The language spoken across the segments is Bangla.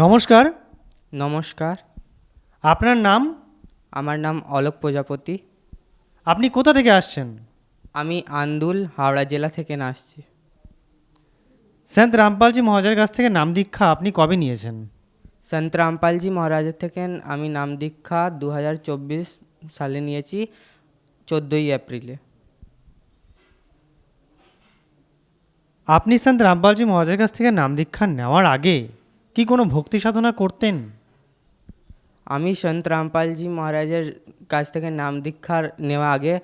নমস্কার। নমস্কার। আপনার নাম? আমার নাম অলোক প্রজাপতি। আপনি কোথা থেকে আসছেন? আমি আন্দুল হাওড়া জেলা থেকে না আসছি সন্ত রামপালজি মহাজের কাছ থেকে নাম দীক্ষা আপনি কবে নিয়েছেন? সন্ত রামপালজি মহারাজের থেকে আমি নাম দীক্ষা দু হাজার চব্বিশ সালে নিয়েছি চোদ্দোই এপ্রিলে। আপনি সন্ত রামপালজি মহাজের কাছ থেকে নাম দীক্ষা নেওয়ার আগে কি কোনো ভক্তি সাধনা করতেন? আমি সন্ত রামপালজি মহারাজের কাছ থেকে নাম দীক্ষার নেওয়া আগে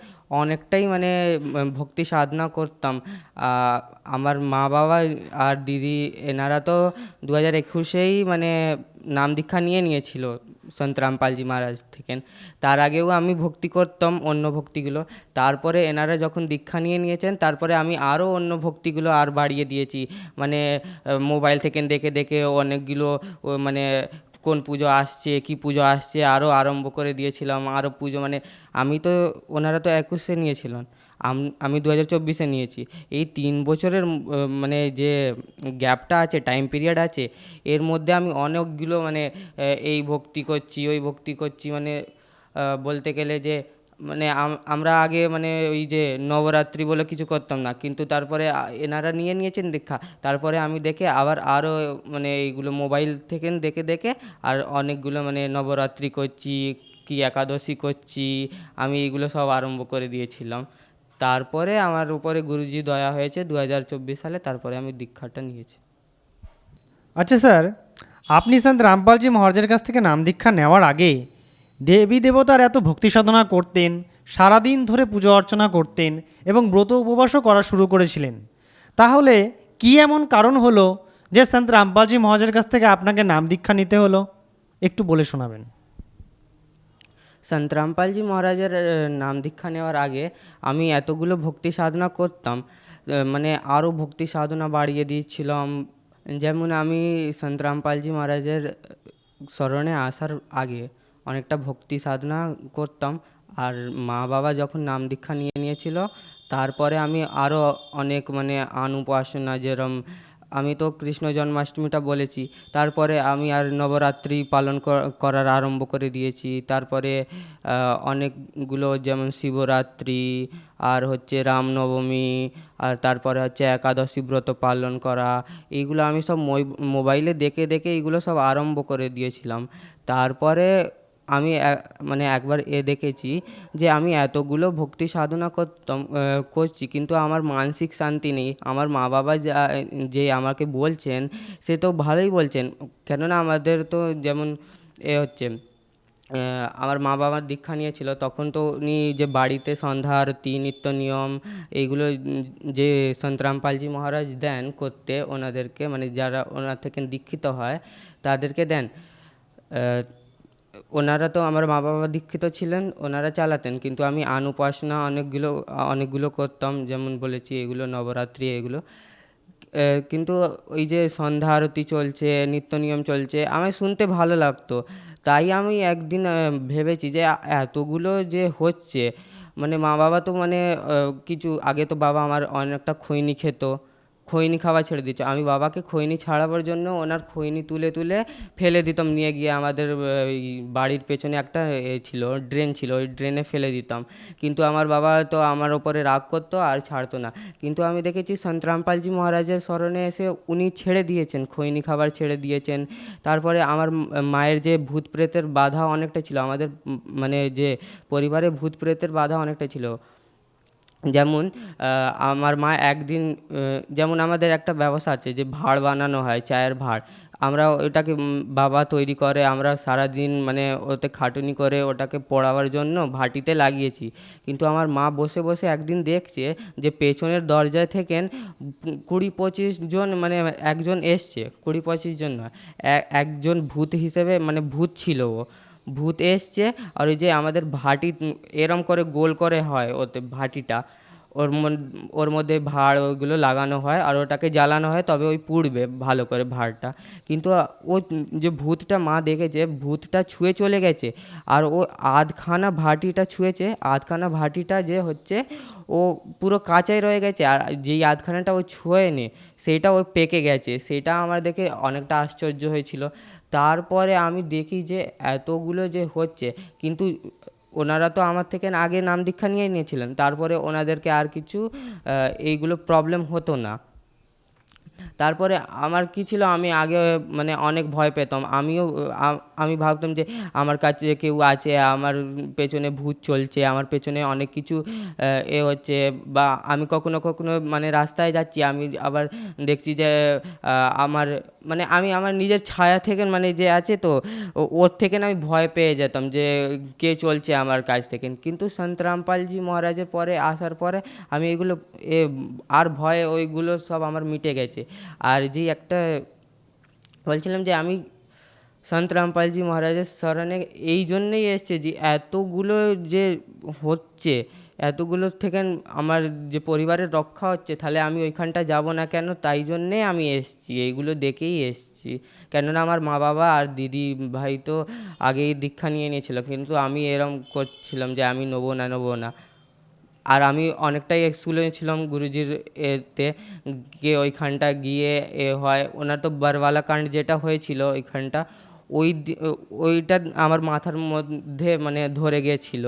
অনেকটাই মানে ভক্তি সাধনা করতাম। আমার মা বাবা আর দিদি, এনারা তো দু হাজার একুশেই মানে নাম দীক্ষা নিয়ে নিয়েছিল। সন্ত রামপালজি মহারাজ থেকে তার আগেও আমি ভক্তি করতাম অন্য ভক্তিগুলো। তারপরে এনারা যখন দীক্ষা নিয়ে নিয়েছেন, তারপরে আমি আরও অন্য ভক্তিগুলো আর বাড়িয়ে দিয়েছি। মানে মোবাইল থেকে দেখে দেখে অনেকগুলো মানে কোন পুজো আসছে, কি পুজো আসছে, আরও আরম্ভ করে দিয়েছিলাম, আরও পুজো। মানে আমি তো, ওনারা তো একুশে নিয়েছিলেন। আম- দু হাজার চব্বিশে নিয়েছি। এই তিন বছরের মানে যে গ্যাপটা আছে টাইম পিরিয়ড আছে, এর মধ্যে আমি অনেকগুলো মানে এই ভক্তি করছি, ওই ভক্তি করছি মানে বলতে গেলে যে মানে আমরা আগে মানে ওই যে নবরাত্রি বলে কিছু করতাম না, কিন্তু তারপরে এনারা নিয়ে নিয়েছেন দীক্ষা। তারপরে আমি দেখে আবার আরও মানে এইগুলো মোবাইল থেকে দেখে দেখে আর অনেকগুলো মানে নবরাত্রি করছি, কি একাদশী করছি, আমি এইগুলো সব আরম্ভ করে দিয়েছিলাম। তারপরে আমার উপরে গুরুজি দয়া হয়েছে দু হাজার চব্বিশ সালে, তারপরে আমি দীক্ষাটা নিয়েছি। আচ্ছা স্যার, আপনি সন্ত রামপালজি মহারাজের কাছ থেকে নাম দীক্ষা নেওয়ার আগে দেবী দেবতার এত ভক্তি সাধনা করতেন, সারাদিন ধরে পুজো অর্চনা করতেন এবং ব্রত উপবাসও করা শুরু করেছিলেন। তাহলে কি এমন কারণ হলো যে সন্ত রামপালজি মহারাজের কাছ থেকে আপনাকে নাম দীক্ষা নিতে হলো? একটু বলে শোনাবেন। সন্ত রামপালজি মহারাজের নাম দীক্ষা নেওয়ার আগে আমি এতগুলো ভক্তি সাধনা করতাম মানে আরও ভক্তি সাধনা বাড়িয়ে দিয়েছিলাম। যেমন আমি সন্ত রামপালজি মহারাজের স্মরণে আসার আগে অনেকটা ভক্তি সাধনা করতাম, আর মা বাবা যখন নাম দীক্ষা নিয়ে নিয়েছিল, তারপরে আমি আরও অনেক মানে আন উপাসনা যেরম আমি তো কৃষ্ণ জন্মাষ্টমীটা বলেছি। তারপরে আমি আর নবরাত্রি পালন করার আরম্ভ করে দিয়েছি। তারপরে অনেকগুলো যেমন শিবরাত্রি, আর হচ্ছে রামনবমী, আর তারপরে হচ্ছে একাদশী ব্রত পালন করা, এইগুলো আমি সব মোবাইলে দেখে দেখে এইগুলো সব আরম্ভ করে দিয়েছিলাম। তারপরে আমি মানে একবার এ দেখেছি যে আমি এতগুলো ভক্তি সাধনা করতাম করছি, কিন্তু আমার মানসিক শান্তি নেই। আমার মা বাবা যা, যে আমাকে বলছেন, সে তো ভালোই বলছেন। কেননা আমাদের তো যেমন এ হচ্ছে আমার মা বাবার দীক্ষা নিয়েছিল, তখন তো উনি যে বাড়িতে সন্ধ্যা আরতি, নিত্য নিয়ম, এইগুলো যে সন্তরামপালজি মহারাজ দেন করতে, ওনাদেরকে মানে যারা ওনার থেকে দীক্ষিত হয়, তাদেরকে দেন। ওনারা তো আমার মা বাবা দীক্ষিত ছিলেন, ওনারা চালাতেন। কিন্তু আমি আন উপাসনা অনেকগুলো অনেকগুলো করতাম, যেমন বলেছি, এগুলো নবরাত্রি, এগুলো। কিন্তু ওই যে সন্ধ্যা আরতি চলছে, নিত্য নিয়ম চলছে আমার শুনতে ভালো লাগতো। তাই আমি একদিন ভেবেছি যে এতগুলো যে হচ্ছে মানে মা বাবা তো মানে কিছু, আগে তো বাবা আমার অনেকটা খৈনি খেত। খৈনি খাওয়া ছেড়ে দিচ্ছে আমি বাবাকে খৈনি ছাড়াবার জন্য ওনার খৈনি তুলে তুলে ফেলে দিতাম, নিয়ে গিয়ে আমাদের বাড়ির পেছনে একটা, এ, ছিল, ড্রেন ছিল, ওই ড্রেনে ফেলে দিতাম। কিন্তু আমার বাবা তো আমার ওপরে রাগ করতো আর ছাড়তো না। কিন্তু আমি দেখেছি সন্ত রামপালজি মহারাজের স্মরণে এসে উনি ছেড়ে দিয়েছেন খৈনি খাবার ছেড়ে দিয়েছেন। তারপরে আমার মায়ের যে ভূত প্রেতের বাধা অনেকটা ছিল, আমাদের মানে যে পরিবারে ভূত প্রেতের বাধা অনেকটা ছিল। যেমন আমার মা একদিন যেমন আমাদের একটা ব্যবসা আছে যে ভাঁড় বানানো হয়, চায়ের ভাঁড়। আমরা ওটাকে বাবা তৈরি করে, আমরা সারাদিন মানে ওতে খাটুনি করে ওটাকে পড়াবার জন্য ভাটিতে লাগিয়েছি। কিন্তু আমার মা বসে বসে একদিন দেখছে যে পেছনের দরজায় থেকে কুড়ি পঁচিশ জন মানে একজন এসছে, কুড়ি পঁচিশ জন নয় একজন ভূত হিসেবে মানে ভূত ছিল ও। ভূত এসছে আর ওই যে আমাদের ভাটি, এরম করে গোল করে হয় ওতে ভাটিটা। ওর ওর মধ্যে ভাঁড় ওইগুলো লাগানো হয় আর ওটাকে জ্বালানো হয়, তবে ওই পুড়বে ভালো করে ভাঁড়টা। কিন্তু ও যে ভূতটা মা দেখেছে, ভূতটা ছুঁয়ে চলে গেছে আর ও আধখানা ভাটিটা ছুঁয়েছে। আধখানা ভাটিটা যে হচ্ছে ও পুরো কাঁচাই রয়ে গেছে আর যেই আধখানাটা ও ছুঁয়েনি সেটা ও পেকে গেছে। সেটা আমার দেখে অনেকটা আশ্চর্য হয়েছিল। তারপরে আমি দেখি যে এতগুলো যে হচ্ছে, কিন্তু ওনারা তো আমার থেকে আগে নাম দীক্ষা নিয়ে নিয়েছিলেন। তারপরে ওনাদেরকে আর কিছু এইগুলো প্রবলেম হতো না। তারপরে আমার কি ছিল, আমি আগে মানে অনেক ভয় পেতাম। আমিও আমি ভাবতাম যে আমার কাছে কেউ আছে, আমার পেছনে ভূত চলছে, আমার পেছনে অনেক কিছু এ হচ্ছে বা আমি কখনো কখনো মানে রাস্তায় যাচ্ছি, আমি আবার দেখছি যে আমার মানে আমি আমার নিজের ছায়া থেকে মানে যে আছে তো ওর থেকে না আমি ভয় পেয়ে যেতাম যে কে চলছে আমার কাছ থেকে। কিন্তু সন্ত রামপালজি মহারাজের পরে আসার পরে আমি এগুলো, এ, আর ভয় ওইগুলো সব আমার মিটে গেছে। আর যে একটা বলছিলাম যে আমি সন্ত রামপালজি মহারাজের স্মরণে এই জন্যেই এসছে যে এতগুলো যে হচ্ছে, এতগুলো থেকে আমার যে পরিবারের রক্ষা হচ্ছে, তাহলে আমি ওইখানটা যাব না কেন? তাই জন্যে আমি এসছি, এইগুলো দেখেই এসছি। কেননা আমার মা বাবা আর দিদি ভাই তো আগেই দীক্ষা নিয়ে নিয়েছিল, কিন্তু আমি এরম করছিলাম যে আমি নেব না নেব না। আর আমি অনেকটাই এক্সকুলে ছিলাম গুরুজির এতে। গিয়ে ওইখানটা গিয়ে এ হয়, ওনার তো বারওয়ালা কাণ্ড যেটা হয়েছিল ওইখানটা, ওই ওইটা আমার মাথার মধ্যে মানে ধরে গিয়েছিল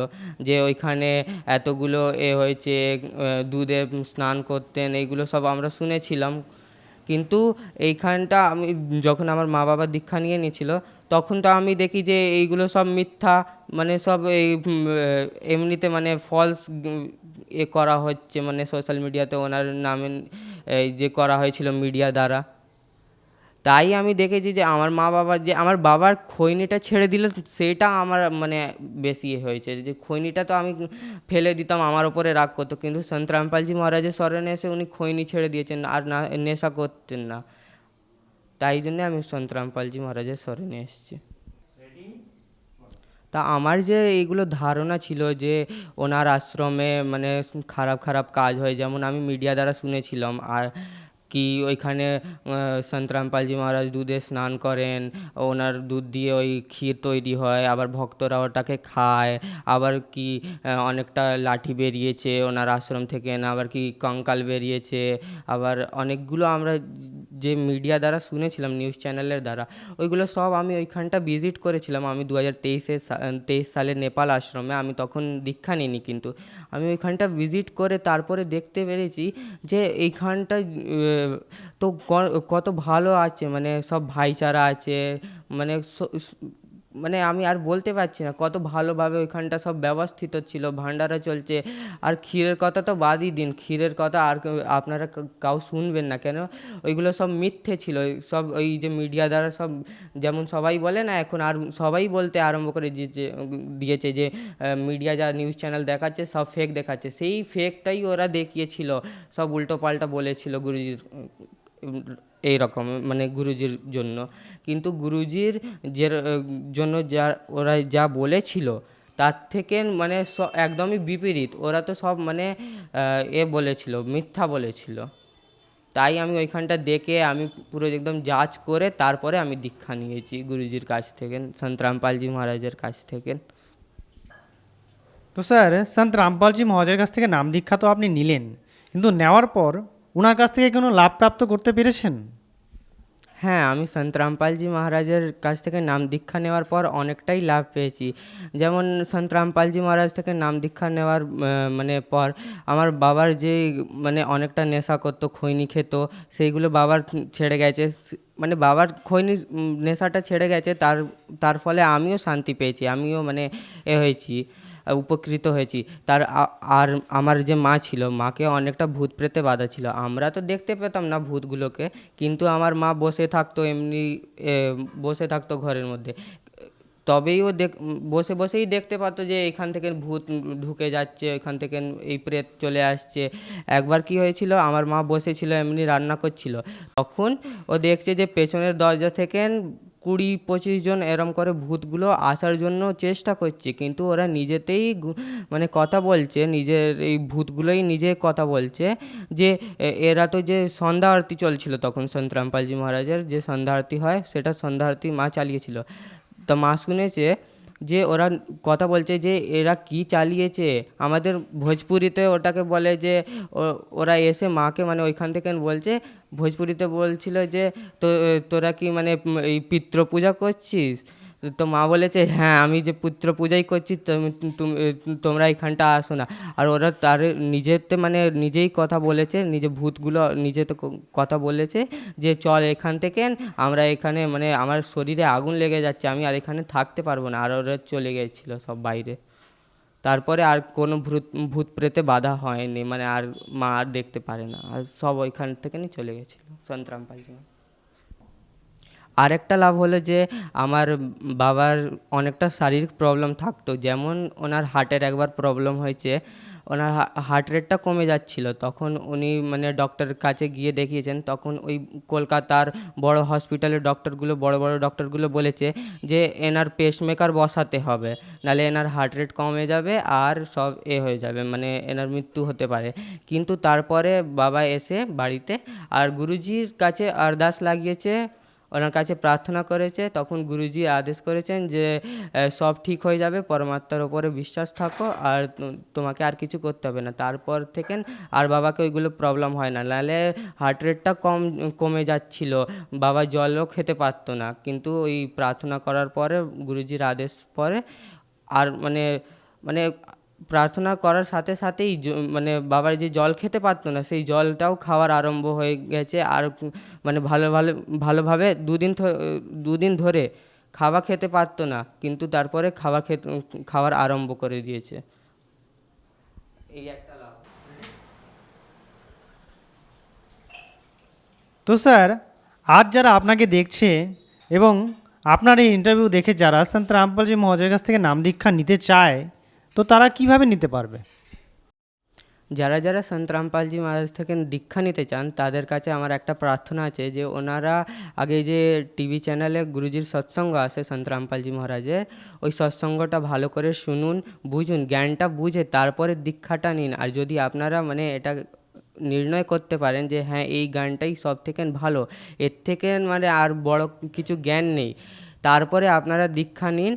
যে ওইখানে এতগুলো এ হয়েছে দুধে স্নান করতেন, এইগুলো সব আমরা শুনেছিলাম। কিন্তু এইখানটা আমি যখন আমার মা বাবা দীক্ষা নিয়ে নিয়েছিল, তখন তো আমি দেখি যে এইগুলো সব মিথ্যা মানে সব এই এমনিতে মানে ফলস এ করা হচ্ছে মানে সোশ্যাল মিডিয়াতে ওনার নামে যে করা হয়েছিল মিডিয়া দ্বারা। তাই আমি দেখেছি যে আমার মা বাবা যে আমার বাবার খৈনিটা ছেড়ে দিল সেটা আমার মানে বেশি এ হয়েছে। যে খৈনিটা তো আমি ফেলে দিতাম, আমার ওপরে রাগ করতো। কিন্তু সন্ত রামপালজি মহারাজের স্মরণে এসে উনি খৈনি ছেড়ে দিয়েছেন, আর না, নেশা করতেন না। তাই জন্যে আমি সন্ত রামপালজি মহারাজের স্মরণে এসেছি। তা আমার যে এইগুলো ধারণা ছিল যে ওনার আশ্রমে মানে খারাপ খারাপ কাজ হয়, যেমন আমি মিডিয়া দ্বারা শুনেছিলাম, আর কি ওইখানে সন্ত রামপালজি মহারাজ দুধে স্নান করেন, ওনার দুধ দিয়ে ওই ক্ষীর তৈরি হয়, আবার ভক্তরা ওটাকে খায়, আবার কি অনেকটা লাঠি বেরিয়েছে ওনার আশ্রম থেকে, না আবার কি কঙ্কাল বেরিয়েছে, আবার অনেকগুলো আমরা যে মিডিয়া দ্বারা শুনেছিলাম, নিউজ চ্যানেলের দ্বারা, ওইগুলো সব আমি ওইখানটা ভিজিট করেছিলাম। আমি দু হাজার তেইশে তেইশ সালে নেপাল আশ্রমে, আমি তখন দীক্ষা নিইনি কিন্তু। আমি ওইখানটা ভিজিট করে তারপরে দেখতে পেরেছি যে এইখানটা তো কত ভালো আছে মানে সব ভাইচারা আছে মানে মানে আমি আর বলতে পারছি না, কত ভালোভাবে ওইখানটা সব ব্যবস্থিত ছিল ভান্ডারা চলছে, আর ক্ষীরের কথা তো বাদই দিন, ক্ষীরের কথা আর আপনারা কাউ শুনবেন না কেন? ওইগুলো সব মিথ্যে ছিল সব, ওই যে মিডিয়া দ্বারা সব, যেমন সবাই বলে না, এখন আর সবাই বলতে আরম্ভ করে দিয়েছে যে মিডিয়া যা নিউজ চ্যানেল দেখাচ্ছে, সব ফেক দেখাচ্ছে, সেই ফেকটাই ওরা দেখিয়েছিল, সব উল্টো পাল্টা বলেছিল গুরুজির এই রকম মানে গুরুজির জন্য। কিন্তু গুরুজির যে জন্য যা, ওরা যা বলেছিল, তার থেকে মানে একদমই বিপরীত। ওরা তো সব মানে এ বলেছিল, মিথ্যা বলেছিল। তাই আমি ওইখানটা দেখে আমি পুরো একদম যাচ করে তারপরে আমি দীক্ষা নিয়েছি গুরুজির কাছ থেকে, সন্ত রামপালজি মহারাজের কাছ থেকে। তো স্যার, সন্ত রামপালজি মহারাজের কাছ থেকে নাম দীক্ষা তো আপনি নিলেন। কিন্তু নেওয়ার পর ওনার কাছ থেকে কোনো লাভ প্রাপ্ত করতে পেরেছেন? হ্যাঁ আমি সন্ত রামপালজি মহারাজের কাছ থেকে নাম দীক্ষা নেওয়ার পর অনেকটাই লাভ পেয়েছি। যেমন সন্ত রামপালজি মহারাজ থেকে নাম দীক্ষা নেওয়ার মানে পর আমার বাবার যে মানে অনেকটা নেশা করতো, খৈনি খেত, সেইগুলো বাবার ছেড়ে গেছে। মানে বাবার খৈনি নেশাটা ছেড়ে গেছে, তার তার ফলে আমিও শান্তি পেয়েছি, আমিও মানে এ হয়েছি। উপকৃত হয়েছি। তার আর আমার যে মা ছিল, মাকে অনেকটা ভূত প্রেতে বাধা ছিল। আমরা তো দেখতে পেতাম না ভূতগুলোকে, কিন্তু আমার মা বসে থাকতো এমনি বসে থাকতো ঘরের মধ্যে। তবেই ও দেখ, বসে বসেই দেখতে পাতো যে এখান থেকে ভূত ঢুকে যাচ্ছে এখান থেকে এই প্রেত চলে আসছে। একবার কি হয়েছিল, আমার মা বসেছিল এমনি রান্না করছিল। তখন ও দেখছে যে পেছনের দরজা থেকে কুড়ি পঁচিশ জন এরম করে ভূতগুলো আসার জন্য চেষ্টা করছে, কিন্তু ওরা নিজেতেই মানে কথা বলছে, নিজের এই ভূতগুলোই নিজে কথা বলছে যে এরা তো যে সন্ধ্যা আরতি চলছিল তখন সন্ত রামপালজি মহারাজের, যে সন্ধ্যা আরতি হয় সেটা সন্ধ্যা আরতি মা চালিয়েছিল। তা মা শুনেছে যে ওরা কথা বলছে যে এরা কি চালিয়েছে। আমাদের ভোজপুরিতে ওটাকে বলে যে ওরা এসে মাকে মানে ওইখান থেকে বলছে, ভোজপুরিতে বলছিল যে তোরা কি মানে এই পিতৃ পূজা করছিস? তো মা বলেছে হ্যাঁ আমি যে পুত্র পূজাই করছি, তুমি, তুমি- তোমরা এখানটা আসো না। আর ওরা তার নিজেতে মানে নিজেই কথা বলেছে নিজে ভূতগুলো নিজেতে ক- কথা বলেছে যে, চল এখান থেকে, আমরা এখানে মানে আমার শরীরে আগুন লেগে যাচ্ছে, আমি আর এখানে থাকতে পারব না। আর ওরা চলে গেছিল সব বাইরে। তারপরে আর কোনো ভূত ভূত প্রেতে বাধা হয়নি মানে আর মা আর দেখতে পারে না। আর সব ওইখান থেকে চলে গেছিল, সন্তরাম পালজি আরেকটা লাভ হলো যে আমার বাবার অনেকটা শারীরিক প্রবলেম থাকতো। যেমন ওনার হার্টের একবার প্রবলেম হয়েছে, ওনার হার্ট রেটটা কমে যাচ্ছিল। তখন উনি মানে ডক্টরের কাছে গিয়ে দেখিয়েছেন, তখন ওই কলকাতার বড় হসপিটালের ডক্টরগুলো বড় বড় ডক্টরগুলো বলেছে যে এনার পেসমেকার বসাতে হবে নাহলে এনার হার্ট রেট কমে যাবে আর সব এ হয়ে যাবে মানে এনার মৃত্যু হতে পারে। কিন্তু তারপরে বাবা এসে বাড়িতে, আর গুরুজির কাছে আরদাস লাগিয়েছে ওনার কাছে প্রার্থনা করেছে, তখন গুরুজি আদেশ করেছেন যে সব ঠিক হয়ে যাবে, পরমাত্মার ওপরে বিশ্বাস থাকো, আর তোমাকে আর কিছু করতে হবে না। তারপর থেকে আর বাবাকে ওইগুলো প্রবলেম হয় না। নাহলে হার্ট রেটটা কম, কমে যাচ্ছিল, বাবা জলও খেতে পারতো না। কিন্তু ওই প্রার্থনা করার পরে, গুরুজির আদেশ পরে, আর মানে মানে প্রার্থনা করার সাথে সাথেই মানে বাবার যে জল খেতে পারতো না, সেই জলটাও খাওয়ার আরম্ভ হয়ে গেছে। আর মানে ভালো ভালো, ভালোভাবে দুদিন দুদিন ধরে খাওয়া খেতে পারতো না, কিন্তু তারপরে খাওয়া খেতে, খাওয়ার আরম্ভ করে দিয়েছে। এই একটা লাভ। তো স্যার, আজ যারা আপনাকে দেখছে এবং আপনার এই ইন্টারভিউ দেখে যারা, সন্ত রামপালজি মহাজের কাছ থেকে নাম দীক্ষা নিতে চায় তো তারা কীভাবে নিতে পারবে? যারা যারা সন্ত রামপালজি মহারাজ থেকে দীক্ষা নিতে চান, তাদের কাছে আমার একটা প্রার্থনা আছে যে ওনারা আগে যে টিভি চ্যানেলে গুরুজির সৎসঙ্গ আসে সন্ত রামপালজি মহারাজের ওই সৎসঙ্গটা ভালো করে শুনুন, বুঝুন, জ্ঞানটা বুঝে তারপরে দীক্ষাটা নিন। আর যদি আপনারা মানে এটা নির্ণয় করতে পারেন যে হ্যাঁ এই গানটাই সব থেকে ভালো, এর থেকে মানে আর বড় কিছু জ্ঞান নেই। তারপরে আপনারা দীক্ষা নিন।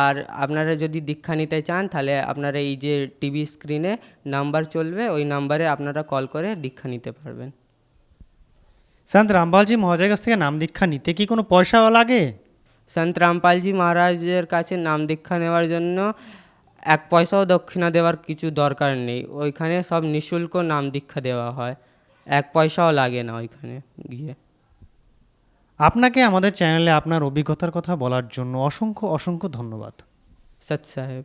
আর আপনারা যদি দীক্ষা নিতে চান তাহলে আপনারা এই যে টিভি স্ক্রিনে নাম্বার চলবে ওই নাম্বারে আপনারা কল করে দীক্ষা নিতে পারবেন। সন্ত রামপালজি মহাজের কাছ থেকে নাম দীক্ষা নিতে কি কোনো পয়সাও লাগে? সন্ত রামপালজি মহারাজের কাছে নাম দীক্ষা নেওয়ার জন্য এক পয়সাও দক্ষিণা দেওয়ার কিছু দরকার নেই। ওইখানে সব নিঃশুল্ক নাম দীক্ষা দেওয়া হয়। এক পয়সাও লাগে না ওইখানে গিয়ে। আপনাকে আমাদের চ্যানেলে আপনার অভিজ্ঞতার কথা বলার জন্য অসংখ্য অসংখ্য ধন্যবাদ। সৎ সাহেব।